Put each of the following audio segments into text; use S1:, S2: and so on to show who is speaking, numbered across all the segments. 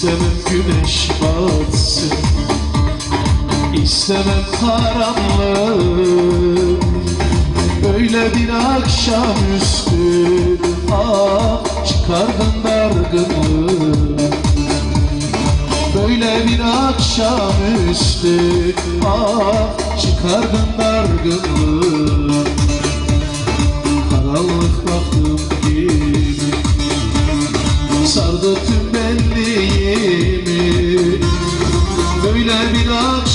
S1: İstemem güneş batsın. İstemem karanlık. Böyle bir akşam akşamüstü. Ah çıkardın dargınlığı. Böyle bir akşam akşamüstü. Ah çıkardın dargınlığı.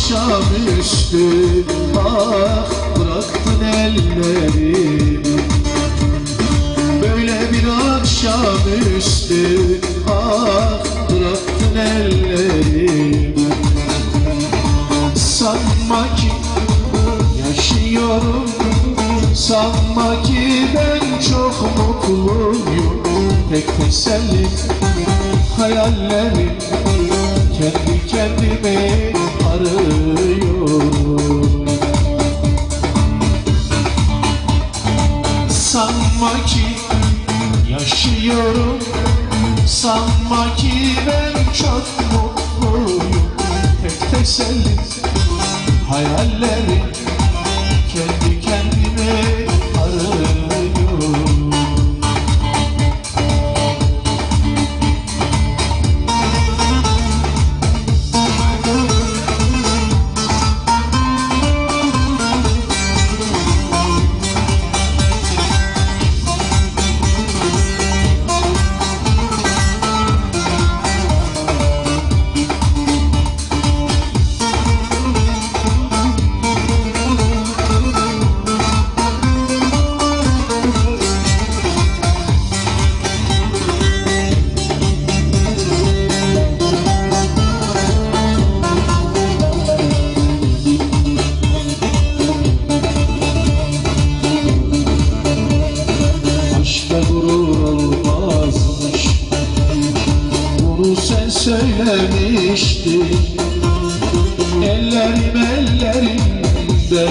S1: Bir akşamüstü Ah bıraktın ellerimi Böyle bir akşamüstü Ah bıraktın ellerimi Sanma ki yaşıyorum Sanma ki ben çok mutluyum. Tek teselli hayallerim yaşıyorum. Sanma ki ben çok mutluyum. Tek teselli hayallerim Kendi Söylemiştin Ellerim ellerimde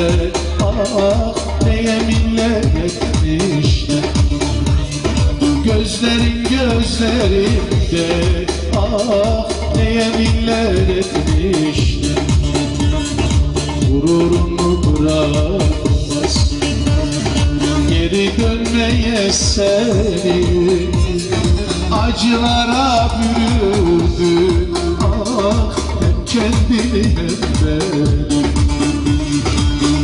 S1: Ah ne yeminler etmiştin Gözlerin gözlerimde Ah ne yeminler etmiştin Gururunu bırakmaz Geri dönmeye seni Acılara Ah hem kendini hem beni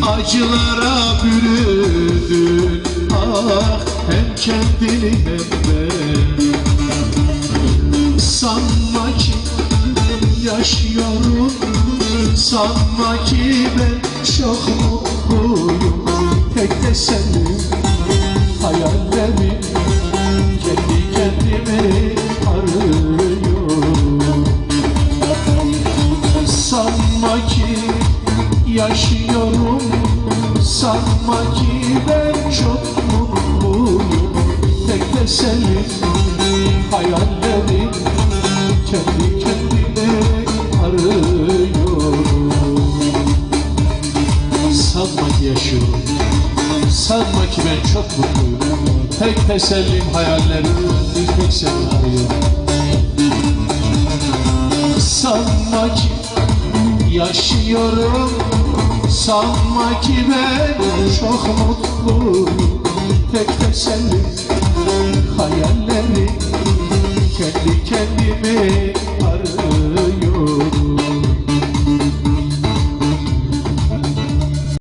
S1: Acılara bürüdün Ah hem kendini hem beni Sanma ki yaşıyorum Sanma ki ben çok Tek tesellim hayallerim. Kendi yaşıyorum. Sanma ki ben çok mutluyum. Tek tesellim hayallerim Kendi kendime arıyorum Sanma ki yaşıyorum. Sanma ki ben çok mutluyum. Tek tesellim hayallerim tek seni arıyorum Sanma ki yaşıyorum Sanma ki ben çok mutluyum. Tek tesellim